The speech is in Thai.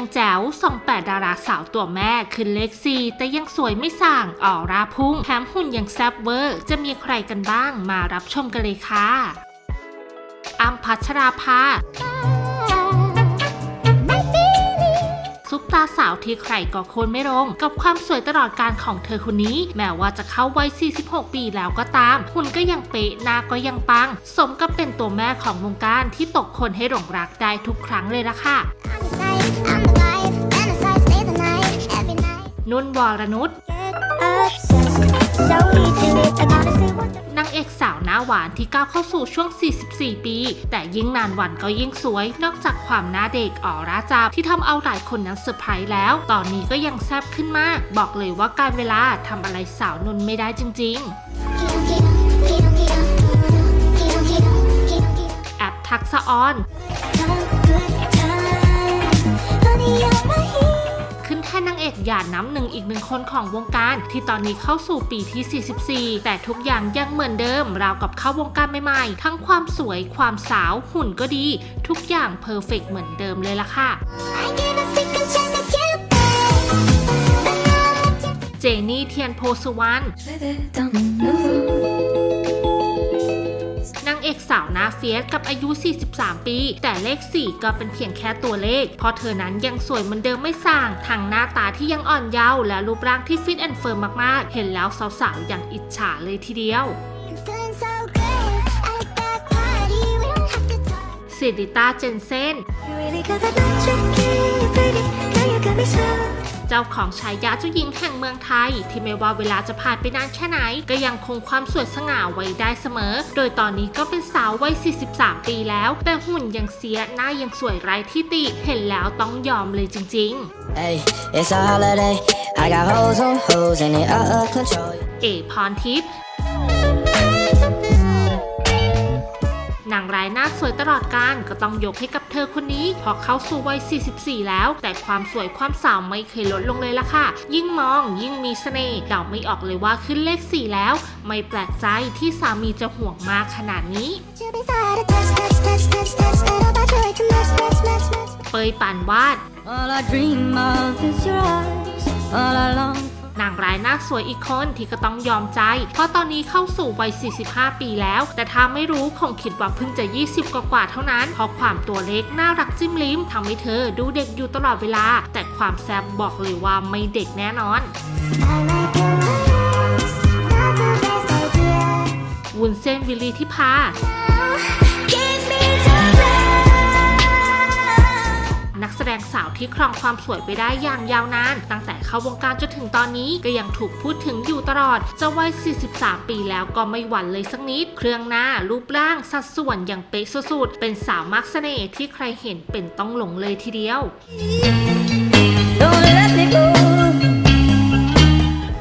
ยังแจ๋วส่งแปดดาราสาวตัวแม่ขึ้นเลขสี่แต่ยังสวยไม่ส่างออร่าพุ่งแถมหุ่นยังแซ่บเวอร์ จะมีใครกันบ้างมารับชมกันเลยค่ะอัมพัชราภาซุปตาสาวที่ใครก็โคนไม่ลงกับความสวยตลอดการของเธอคนนี้ แม้ว่าจะเข้าวัย 46 ปีแล้วก็ตาม หุ่นก็ยังเป๊ะหน้าก็ยังปัง สมกับเป็นตัวแม่ของวงการที่ตกคนให้หลงรักได้ทุกครั้งเลยละค่ะ นุ่นวรนุชนางเอกสาวหน้าหวานที่ก้าวเข้าสู่ช่วง 44 ปี แต่ยิ่งนานวันก็ยิ่งสวย นอกจากความหน้าเด็กออร่าจับที่ทำเอาหลายคนนั้นเซอร์ไพรส์แล้ว ตอนนี้ก็ยังแซ่บขึ้นมาก บอกเลยว่าการเวลาทำอะไรสาวนุ่นไม่ได้จริง ๆ แอปทักษะออนาน้ำหนึ่งอีกหนึ่งคนของวงการ ที่ตอนนี้เข้าสู่ปีที่ 44 แต่ทุกอย่างยังเหมือนเดิม ราวกับเข้าวงการใหม่ๆ ทั้งความสวยความสาวหุ่นก็ดี ทุกอย่างเพอร์เฟกเหมือนเดิมเลยล่ะค่ะเจนี่เทียนโพสุวรรณางเอกสาวหน้าเฟียสกับอายุ 43 ปี แต่เลข 4 ก็เป็นเพียงแค่ตัวเลข เพราะเธอนั้นยังสวยเหมือนเดิมไม่ส่าง ทั้งหน้าตาที่ยังอ่อนเยาว์และรูปร่างที่ฟิตแอนด์เฟิร์มมากๆ เห็นแล้วสาวๆอย่างอิจฉาเลยทีเดียวสิริต้าเจนเซน เจ้าของฉายาเจ้าหญิงแห่งเมืองไทย ที่ไม่ว่าเวลาจะผ่านไปนานแค่ไหน ก็ยังคงความสวยสง่าไว้ได้เสมอ โดยตอนนี้ก็เป็นสาววัย 43 ปีแล้ว แต่หุ่นยังเสียหน้ายังสวยไร้ที่ติ เห็นแล้วต้องยอมเลยจริง Hey, it's a holiday. I got hoes on hoes and they out of control. ๆเอพรทิพย์างร้ายหน้าสวยตลอดการก็ต้องยกให้กับเธอคนนี้เพอเข้าสู่วัย 44 แล้ว แต่ความสวยความสาวไม่เคยลดลงเลยล่ะค่ะ ยิ่งมองยิ่งมีเสน่ห์เดาไม่ออกเลยว่าขึ้นเลข 4 แล้ว ไม่แปลกใจที่สามีจะห่วงมากขนาดนี้เปยปานวาด All I dream of is your eyes. All I long. นางร้ายน้าสวยอีกคนที่ก็ต้องยอมใจ เพราะตอนนี้เข้าสู่วัย 45 ปีแล้ว แต่ถ้าไม่รู้คงคิดว่าเพิ่งจะ 20 กว่าเท่านั้น เพราะความตัวเล็กน่ารักจิ้มลิ้มทำให้เธอดูเด็กอยู่ตลอดเวลา แต่ความแซ่บบอกเลยว่าไม่เด็กแน่นอนวุ้นเส้นวิลลีที่พา แสดงสาวที่ครองความสวยไปได้อย่างยาวนาน ตั้งแต่เข้าวงการจนถึงตอนนี้ก็ยังถูกพูดถึงอยู่ตลอด จะวัย 43 ปีแล้วก็ไม่หวั่นเลยสักนิด เครื่องหน้ารูปร่างสัดส่วนอย่างเป๊ะสุดๆ เป็นสาวมักเสน่ห์ที่ใครเห็นเป็นต้องหลงเลยทีเดียว Don't let me go.